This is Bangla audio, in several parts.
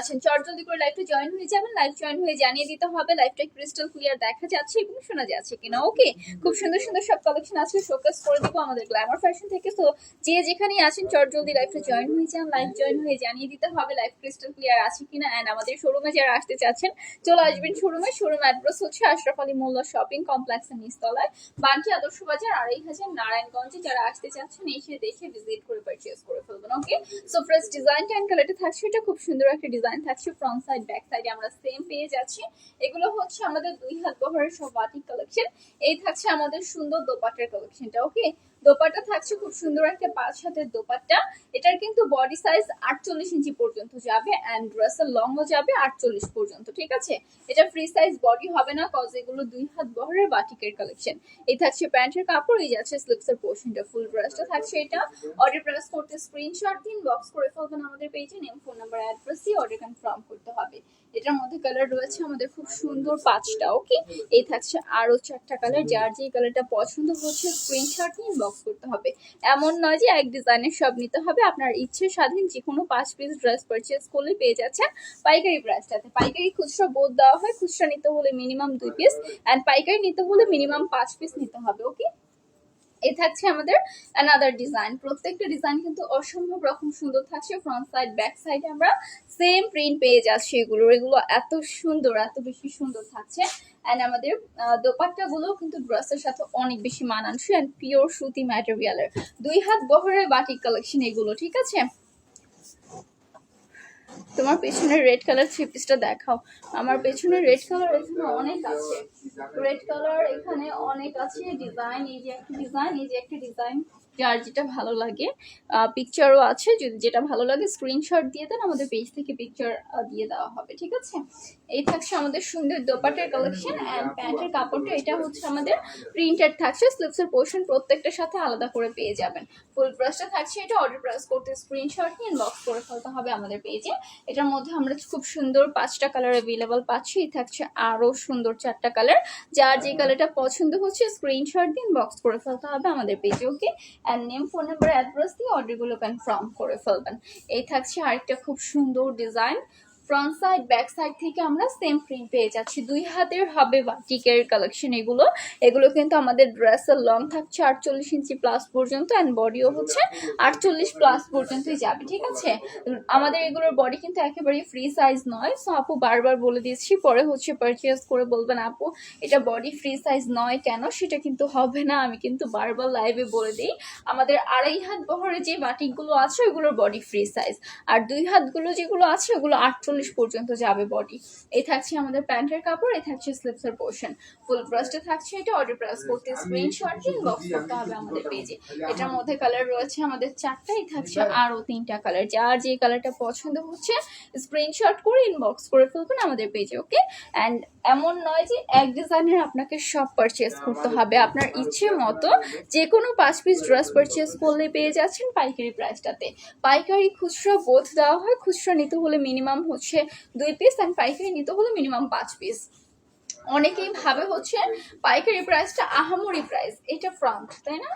আছেন। চট জলদি করে লাইভটা জয়েন হয়ে যাবেন। লাইভ জয়েন হয়ে জানিয়ে দিতে হবে লাইভটা ক্রিস্টাল ক্লিয়ার দেখা যাচ্ছে এবং শোনা যাচ্ছে কিনা। ওকে খুব সুন্দর সুন্দর সব কালেকশন আছে শোকেস করে দিব আমাদের গ্ল্যামার ফ্যাশন থেকে। তো যে যেখানেই আছেন, চট জলদি লাইভটা জয়েন হয়ে যান লাইভ জয়েন হয়ে জানিয়ে দিতে হবে লাইভ ক্রিস্টাল ক্লিয়ার আছে কিনা। এন্ড আমাদের শোরুমে যারা আসতে চাচ্ছেন, চলে আসবেন শোরুমে শোরুম অ্যাড্রেস হচ্ছে আশরাফ আলী মোল্লা শপিং কমপ্লেক্সের নিচতলায়, বান্টি আদর্শ বাজার, আড়াই হাজার নারায়ণগঞ্জে। যারা আসতে চাচ্ছেন, এসে দেখে ভিজিট করে পারচেজ করে ফেলবেন। ওকে সো ফ্রেশ ডিজাইনটা অ্যান্ড কালারটা থাকছে। এটা খুব সুন্দর একটা ডিজাইন থাকছে ফ্রন্ট সাইড ব্যাক সাইডে আমরা সেম পেয়ে যাচ্ছি এগুলো হচ্ছে আমাদের দুই হাত বহরের সব বাটিক কালেকশন এই থাকছে আমাদের সুন্দর দোপাটের কালেকশনটা ওকে দোপাট্টা থাকছে, খুব সুন্দর একটা পাঁচ হাতের দোপাট্টা। এটার কিন্তু বডি সাইজ আটচল্লিশ ইঞ্চি পর্যন্ত যাবে অ্যান্ড ড্রেসের লংও যাবে আটচল্লিশ পর্যন্ত, ঠিক আছে? এটা ফ্রি সাইজ বডি হবে না কজ এগুলো দুই হাত বহরের বাটিকের কালেকশন এই থাকছে প্যান্টের কাপড়, এই যাচ্ছে স্লিপসের পোর্শনটা ফুল ড্রেসটা থাকছে এটা। অর্ডার প্রেস করতে স্ক্রিনশট দিন বক্স করে ফেলবেন আমাদের পেজে নেম ফোন নাম্বার অ্যাড্রেস দিয়ে অর্ডার কনফার্ম করতে হবে। এটার মধ্যে কালার রয়েছে আমাদের খুব সুন্দর পাঁচটা ওকে এই থাকছে আরও চারটা কালার যার যে কালারটা পছন্দ হচ্ছে স্ক্রিনশট নিয়ে বক্স করতে হবে। এমন নয় যে এক ডিজাইনের সব নিতে হবে, আপনার ইচ্ছে স্বাধীন যে কোনো পাঁচ পিস ড্রেস পারচেজ করলে পেয়ে যাচ্ছেন পাইকারি প্রাইসটাতে পাইকারি খুচরা বোধ দেওয়া হয়, খুচরা নিতে হলে মিনিমাম দুই পিস অ্যান্ড পাইকারি নিতে হলে মিনিমাম পাঁচ পিস নিতে হবে ওকে এ থাকছে আমাদের অ্যানাদার ডিজাইন প্রত্যেকটা ডিজাইন কিন্তু অসম্ভব রকম সুন্দর থাকছে। ফ্রন্ট সাইড ব্যাক সাইডে আমরা সেম প্রিন্ট পেয়ে যাচ্ছি এগুলো। এগুলো এত সুন্দর, এত বেশি সুন্দর থাকছে। অ্যান্ড আমাদের দোপাট্টা গুলো কিন্তু ড্রেসের সাথে অনেক বেশি মানানসই অ্যান্ড পিওর সুতি ম্যাটেরিয়ালের দুই হাত বহরের বাটিক কালেকশন এগুলো, ঠিক আছে? তোমার পেছনের রেড কালার থ্রি পিসটা দেখাও। আমার পেছনে রেড কালার এখানে অনেক আছে। রেড কালার এখানে অনেক আছে। ডিজাইন এই যে একটা ডিজাইন এই যে একটা ডিজাইন যার যেটা ভালো লাগে। পিকচারও আছে, যদি যেটা ভালো লাগে স্ক্রিনশট দিয়ে দেন, আমাদের পেজ থেকে পিকচার দিয়ে দেওয়া হবে, ঠিক আছে? এই থাকছে আমাদের সুন্দর দোপাটের কালেকশন অ্যান্ড প্যান্টের কাপড়টা, এটা হচ্ছে আমাদের প্রিন্টেড থাকছে স্লিপসের পোর্শন প্রত্যেকটার সাথে আলাদা করে পেয়ে যাবেন। ফুল ব্রাশটা থাকছে এটা অর্ডার প্রেস করতে স্ক্রিনশট নিয়ে বক্স করে ফেলতে হবে আমাদের পেজে এটার মধ্যে আমরা খুব সুন্দর পাঁচটা কালার অ্যাভেলেবল পাচ্ছি, এই থাকছে আরও সুন্দর চারটা কালার যার যে কালারটা পছন্দ হচ্ছে স্ক্রিনশট দিন বক্স করে ফেলতে হবে আমাদের পেজে okay and name phone number address দিয়ে অর্ডারগুলো কনফার্ম করে ফেলবেন। এই থাকছে আরেকটা খুব সুন্দর design front side back side থেকে আমরা সেম প্রিন্ট পেয়ে যাচ্ছি। দুই হাতের হবে বাটিকের কালেকশন এগুলো। এগুলো কিন্তু আমাদের ড্রেসের লং থাকছে আটচল্লিশ ইঞ্চি প্লাস পর্যন্ত অ্যান্ড বডিও হচ্ছে আটচল্লিশ প্লাস পর্যন্তই যাবে, ঠিক আছে? আমাদের এগুলোর বডি কিন্তু একেবারেই ফ্রি সাইজ নয়। সো আপু বারবার বলে দিচ্ছি, পরে হচ্ছে পারচেস করে বলবেন, আপু, এটা বডি ফ্রি সাইজ নয় কেন? সেটা কিন্তু হবে না, আমি কিন্তু বারবার লাইভে বলে দিই। আমাদের আড়াই হাত বহরে যে বাটিকগুলো আছে, ওগুলোর বডি ফ্রি সাইজ আর দুই হাতগুলো যেগুলো আছে, ওগুলো আটচল্লিশ পর্যন্ত যাবে বডি এই থাকছে আমাদের প্যান্টের কাপড় এই থাকছে স্লিপসের পোর্শন ফুল ব্রাশটা থাকছে এটা অর্ডার প্রেস করতে স্ক্রিনশট ইনবক্স করতে হবে আমাদের পেজে এটার মধ্যে কালার রয়েছে আমাদের চারটাই থাকছে আরও তিনটা কালার যার যে কালারটা পছন্দ হচ্ছে স্ক্রিনশট করে ইনবক্স করে ফেলবেন আমাদের পেজে ওকে অ্যান্ড এমন নয় যে এক ডিজাইনের আপনাকে সব পারচেস করতে হবে। আপনার ইচ্ছে মতো যে কোনো পাঁচ পিস ড্রেস পারচেস করলে পেয়ে যাচ্ছেন পাইকারি প্রাইসটাতে পাইকারি খুচরা বোধ দেওয়া হয় খুচরা নিতে হলে মিনিমাম হচ্ছে দুই পিস অ্যান্ড পাইকারি নিতে হলে মিনিমাম পাঁচ পিস অনেকেই ভাবে হচ্ছে পাইকারি প্রাইসটা আহামরি প্রাইস এটা ফ্রন্ট তাই না?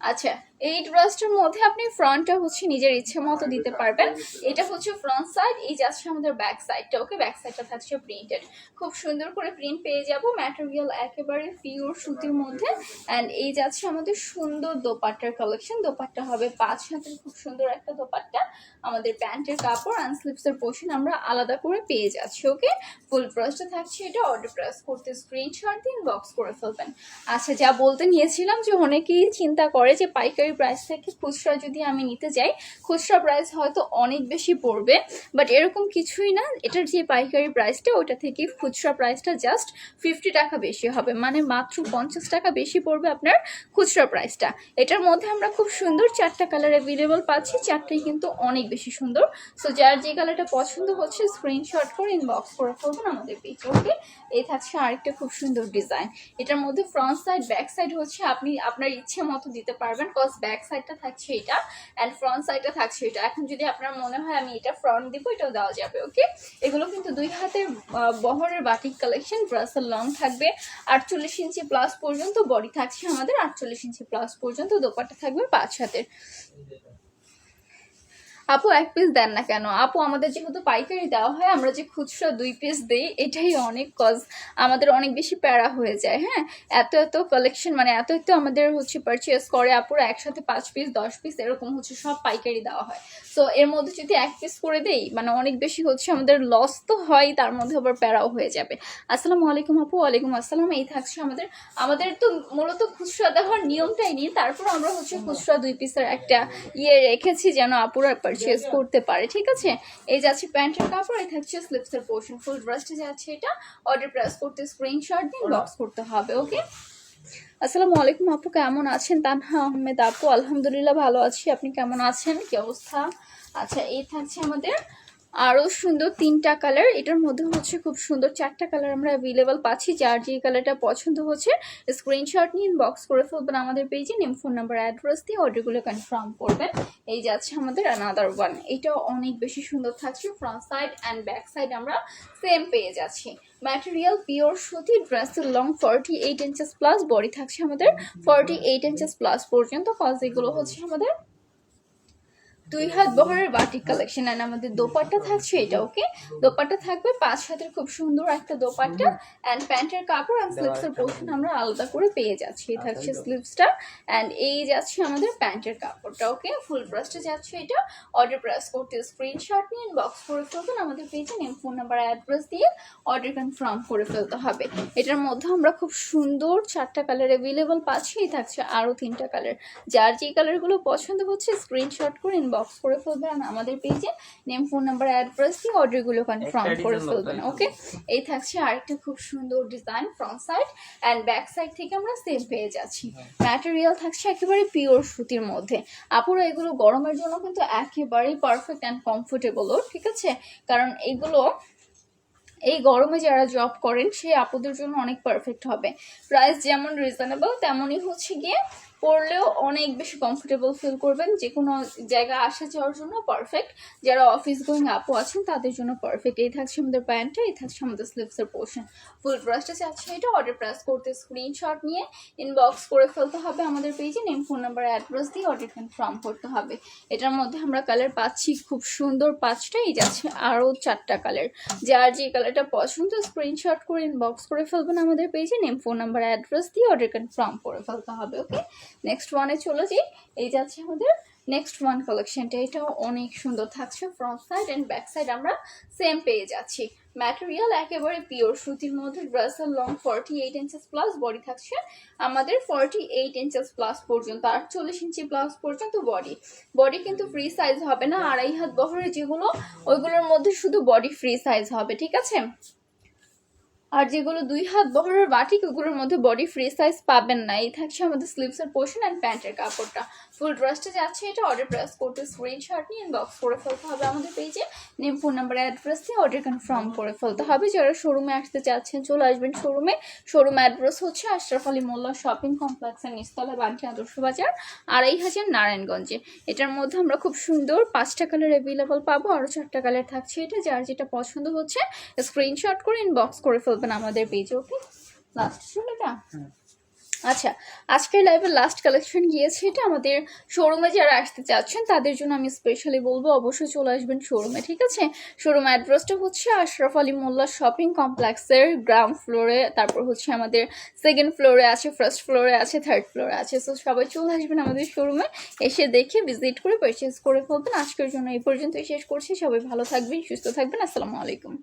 আচ্ছা এই ড্রেসটার মধ্যে আপনি ফ্রন্টটা হচ্ছে নিজের ইচ্ছে মতো দিতে পারবেন। এটা হচ্ছে ফ্রন্ট সাইড এই যাচ্ছে আমাদের ব্যাক সাইডটা ওকে ব্যাক সাইডটা থাকছে প্রিন্টেড খুব সুন্দর করে প্রিন্ট পেয়ে যাব ম্যাটেরিয়াল একেবারে পিওর সুতির মধ্যে। অ্যান্ড এই যাচ্ছে আমাদের সুন্দর দোপাট্টার কালেকশন দোপাট্টা হবে পাঁচ হাতের, খুব সুন্দর একটা দোপাট্টা। আমাদের প্যান্টের কাপড় অ্যান্ড স্লিপসের পোর্শন আমরা আলাদা করে পেয়ে যাচ্ছি ওকে ফুল ব্রাশটা থাকছে এটা অর্ডার প্রেস করতে স্ক্রিনশট দিন বক্স করে ফেলবেন। আচ্ছা যা বলতে নিয়েছিলাম যে অনেকেই চিন্তা করে যে পাইকারি প্রাইস থেকে খুচরা যদি আমি নিতে যাই, খুচরা প্রাইস হয়তো অনেক বেশি পড়বে বাট এরকম কিছুই না, এটার যে পাইকারি প্রাইসটা ওটা থেকে খুচরা প্রাইসটা জাস্ট ফিফটি টাকা বেশি হবে মানে মাত্র পঞ্চাশ টাকা বেশি পড়বে আপনার খুচরা প্রাইসটা এটার মধ্যে আমরা খুব সুন্দর চারটা কালার অ্যাভেলেবল পাচ্ছি, চারটাই কিন্তু অনেক বেশি সুন্দর। সো যার যে কালারটা পছন্দ হচ্ছে স্ক্রিনশট করে ইনবক্স করে ফেলবেন আমাদের পেজ ওকে এই থাকছে আরেকটা খুব সুন্দর ডিজাইন এটার মধ্যে ফ্রন্ট সাইড ব্যাক সাইড হচ্ছে আপনি আপনার ইচ্ছে মতো দিতে পারবেন কজ ব্যাক সাইডটা থাকছে এটা অ্যান্ড ফ্রন্ট সাইডটা থাকছে এটা। এখন যদি আপনার মনে হয় আমি এটা ফ্রন্ট দিব, এটাও দেওয়া যাবে ওকে এগুলো কিন্তু দুই হাতের বহরের বাটিক কালেকশন ব্রাসেল লং থাকবে। আটচল্লিশ ইঞ্চি প্লাস পর্যন্ত বডি থাকছে আমাদের, আটচল্লিশ ইঞ্চি প্লাস পর্যন্ত দোপাট্টা থাকবে পাঁচ হাতের। আপু এক পিস দেন না কেন? আপু, আমাদের যেহেতু পাইকারি দেওয়া হয়, আমরা যে খুচরা দুই পিস দিই, এটাই অনেক কজ আমাদের অনেক বেশি প্যারা হয়ে যায় হ্যাঁ? এত এত কালেকশন মানে এত এত আমাদের হচ্ছে পারচেস করে আপুরা, একসাথে পাঁচ পিস দশ পিস এরকম হচ্ছে সব পাইকারি দেওয়া হয়। তো এর মধ্যে যদি এক পিস করে দেই মানে অনেক বেশি হচ্ছে আমাদের লস তো হয়, তার মধ্যে আবার প্যারাও হয়ে যাবে। আসসালামু আলাইকুম আপু, ওয়ালাইকুম আসসালাম, এই থাকছে আমাদের আমাদের তো মূলত খুচরা দেওয়ার নিয়মটাই নেই তারপর আমরা হচ্ছে খুচরা দুই পিসের একটা ইয়ে রেখেছি, যেন আপুরা পারচেস করতে পারে, ঠিক আছে? এই যাচ্ছে প্যান্টের কাপড়, এই থাকছে স্লিপসের পোর্শন ফুল ড্রেসটা যাচ্ছে এটা। অর্ডার প্রেস করতে স্ক্রিনশট দিন বক্স করতে হবে ওকে আসসালামু আলাইকুম আপু, কেমন আছেন? তানহা আহমেদ আপু, আলহামদুলিল্লাহ ভালো আছি। আপনি কেমন আছেন? কি অবস্থা? আচ্ছা এই থাকছে আমাদের আরও সুন্দর তিনটা কালার এটার মধ্যে হচ্ছে খুব সুন্দর চারটা কালার আমরা অ্যাভেলেবল পাচ্ছি, যার যে কালারটা পছন্দ হচ্ছে। স্ক্রিনশট নিন বক্স করে ফেলবেন আমাদের পেজে নেম ফোন নাম্বার অ্যাড্রেস দিয়ে অর্ডারগুলো কনফার্ম করবেন। এই যাচ্ছে আমাদের অ্যানাদার ওয়ান এটাও অনেক বেশি সুন্দর থাকছে front side and back side আমরা সেম পেয়ে যাচ্ছি। ম্যাটেরিয়াল পিওর সুতি ড্রেসের long forty eight inches plus body থাকছে আমাদের ফর্টি এইট ইঞ্চেস প্লাস পর্যন্ত। কজ এগুলো হচ্ছে আমাদের দুই হাত বহরের বাটিক কালেকশন অ্যান্ড আমাদের দোপাট্টা থাকছে এটা ওকে দোপাট্টা থাকবে পাঁচ হাতের খুব সুন্দর একটা দোপাট্টা অ্যান্ড প্যান্টের কাপড় অ্যান্ড স্লিপসের পোর্শন আমরা আলাদা করে পেয়ে যাচ্ছি এই থাকছে স্লিপসটা অ্যান্ড এই যাচ্ছে আমাদের প্যান্টের কাপড়টা ওকে ফুল ব্রাশটা যাচ্ছে এটা অর্ডার প্রেস করতে স্ক্রিনশট নিয়ে বক্স করে ফেলবেন আমাদের পেজে নেম ফোন নাম্বার অ্যাড্রেস দিয়ে অর্ডার কনফার্ম করে ফেলতে হবে। এটার মধ্যে আমরা খুব সুন্দর চারটা কালার অ্যাভেলেবল পাচ্ছি এই থাকছে আরও তিনটা কালার যার যে কালারগুলো পছন্দ হচ্ছে স্ক্রিনশট করে ইনবক্স করে ফেলবেন আর আমাদের পেজে নেম ফোন নাম্বার অ্যাড্রেস দিয়ে অর্ডারগুলো কনফার্ম একটা করে ফেলবেন ওকে এই থাকছে আরেকটা খুব সুন্দর design front side and back side থেকে আমরা সেম পেয়ে যাচ্ছি ম্যাটেরিয়াল থাকছে একেবারে পিওর সুতির মধ্যে। আপুরা এগুলো গরমের জন্য কিন্তু একেবারেই পারফেক্ট অ্যান্ড কমফোর্টেবলও ঠিক আছে? কারণ এগুলো এই গরমে যারা জব করেন সেই আপুদের জন্য অনেক পারফেক্ট হবে। প্রাইস যেমন রিজনেবল তেমনই হচ্ছে গিয়ে পরলেও অনেক বেশি কমফোর্টেবল ফিল করবেন। যে কোনো জায়গায় আসা যাওয়ার জন্য পারফেক্ট যারা অফিস গোয়িং আপু আছেন, তাদের জন্য পারফেক্ট এই থাকছে আমাদের প্যান্টটা এই থাকছে আমাদের স্লিপসের পোর্শন ফুল ব্রাশটা চাচ্ছে এটা অর্ডার প্রেস করতে স্ক্রিনশট নিয়ে ইনবক্স করে ফেলতে হবে আমাদের পেজে নেম ফোন নাম্বার অ্যাড্রেস দিয়ে অর্ডার কনফার্ম করতে হবে। এটার মধ্যে আমরা কালার পাচ্ছি খুব সুন্দর পাঁচটা, এই যাচ্ছে আরও চারটা কালার যার যে কালারটা পছন্দ স্ক্রিনশট করে ইনবক্স করে ফেলবেন আমাদের পেজে নেম ফোন নাম্বার অ্যাড্রেস দিয়ে অর্ডার কনফার্ম করে ফেলতে হবে ওকে নেক্সট ওয়ানে চলে যাই। এই যাচ্ছে আমাদের নেক্সট ওয়ান কালেকশনটা এটাও অনেক সুন্দর থাকছে। Front side and back side আমরা সেম পেয়ে যাচ্ছি। ম্যাটেরিয়াল একেবারে পিওর সুতির মধ্যে ড্রেসের long forty eight inches plus body থাকছে। আমাদের ফর্টি এইট ইঞ্চেস প্লাস পর্যন্ত, আটচল্লিশ ইঞ্চি প্লাস পর্যন্ত বডি বডি কিন্তু ফ্রি সাইজ হবে না। আড়াই হাত বহরের যেগুলো, ওইগুলোর মধ্যে শুধু বডি ফ্রি সাইজ হবে, ঠিক আছে? আর যেগুলো দুই হাত বহরের বাটি ওগুলোর মধ্যে বডি ফ্রি সাইজ পাবেন না। এই থাকছে আমাদের স্লিভসের পোর্শন অ্যান্ড প্যান্টের কাপড়টা। ফুল ড্রেসটা যাচ্ছে এটা অর্ডার প্রেস করতে স্ক্রিনশট নিয়ে ইনবক্স করে ফেলতে হবে আমাদের পেজে নেম ফোন নাম্বার অ্যাড্রেস দিয়ে অর্ডার কনফার্ম করে ফেলতে হবে। যারা শোরুমে আসতে চাচ্ছেন, চলে আসবেন শোরুমে শোরুম অ্যাড্রেস হচ্ছে আশরাফ আলী মোল্লা শপিং কমপ্লেক্সের নিস্তলা বান্টি আদর্শ বাজার আড়াই হাজার নারায়ণগঞ্জে। এটার মধ্যে আমরা খুব সুন্দর পাঁচটা কালার অ্যাভেলেবল পাবো আরও চারটা কালার থাকছে এটা, যার যেটা পছন্দ হচ্ছে স্ক্রিনশট করে ইনবক্স করে ফেলবেন আমাদের পেজে ওকে লাস্ট এটা আচ্ছা আজকের লাইভের লাস্ট কালেকশন গিয়েছে এটা আমাদের শোরুমে যারা আসতে চাচ্ছেন, তাদের জন্য আমি স্পেশালি বলব, অবশ্যই চলে আসবেন শোরুমে ঠিক আছে? শোরুম অ্যাড্রেসটা হচ্ছে আশরাফ আলী মোল্লা শপিং কমপ্লেক্সের গ্রাউন্ড ফ্লোরে তারপর হচ্ছে আমাদের সেকেন্ড ফ্লোরে আছে ফার্স্ট ফ্লোরে আছে থার্ড ফ্লোরে আছে। সো সবাই চলে আসবেন আমাদের শোরুমে এসে দেখে ভিজিট করে পারচেস করে ফেলবেন। আজকের জন্য এই পর্যন্তই শেষ করছি। সবাই ভালো থাকবেন, সুস্থ থাকবেন। আসসালামু আলাইকুম।